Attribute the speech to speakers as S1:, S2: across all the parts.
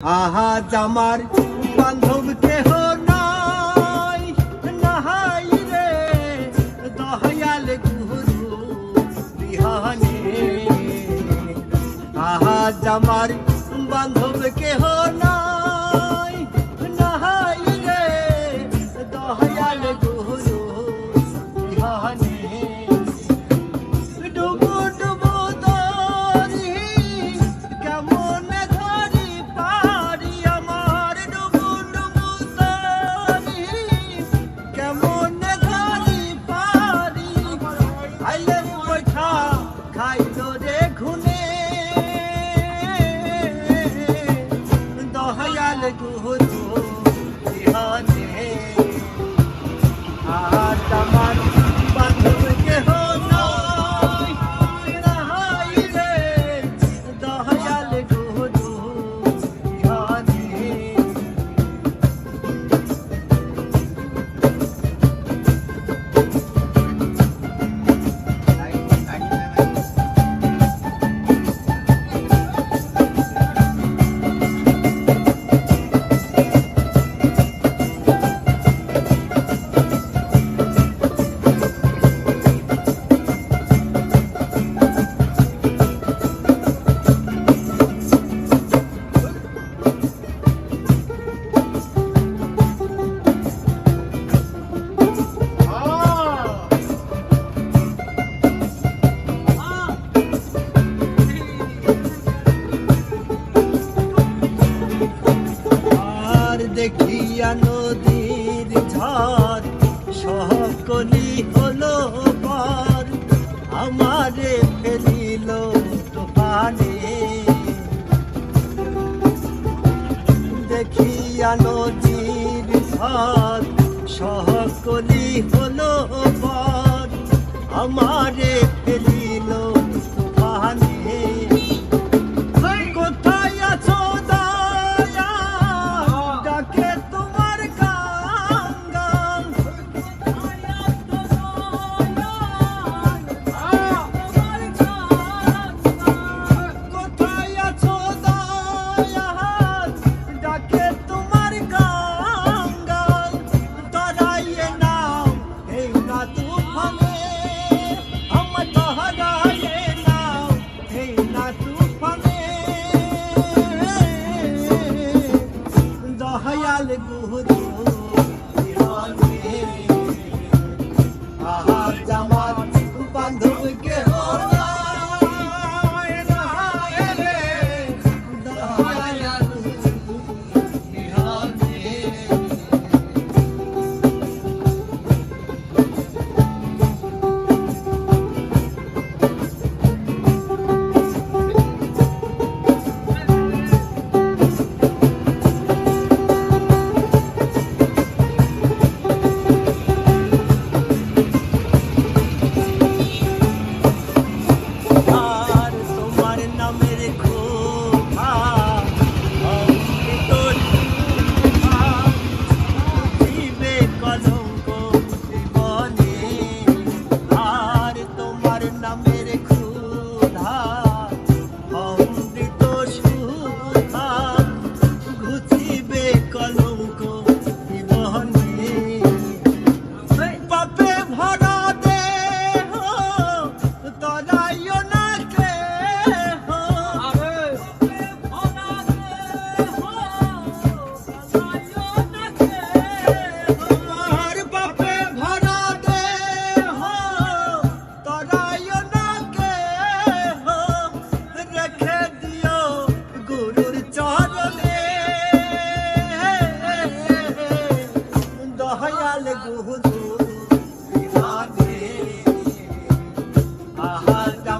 S1: আহা জামার বান্ধব কেহ নাই। নাহাই রে, দহয়াল গুরু বিহানে। আহা জামার বান্ধব কেহ নাই। দেখিয়া নদীর ঝর সহকলি হলো পর। আমারে ফেলিল তোপানে দেখিয়া নদীর ঝর সহকলি হলো পর। আমারে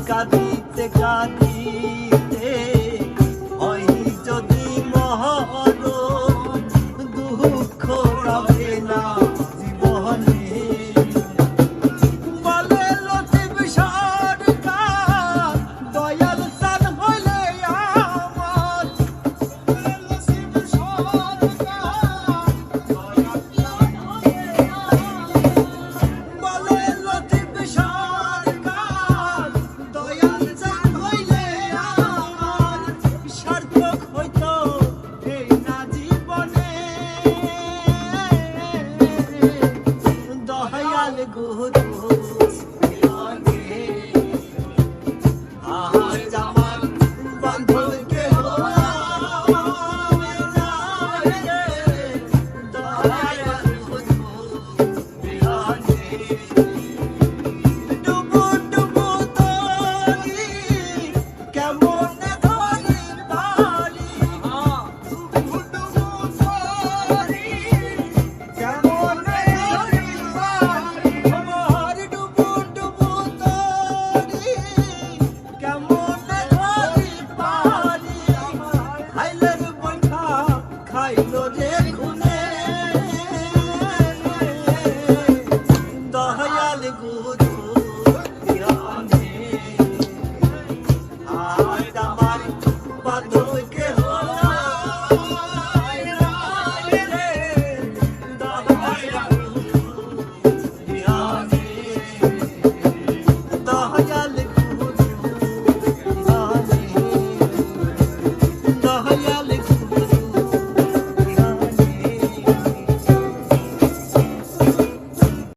S1: কাঁদিতে কাঁদিতে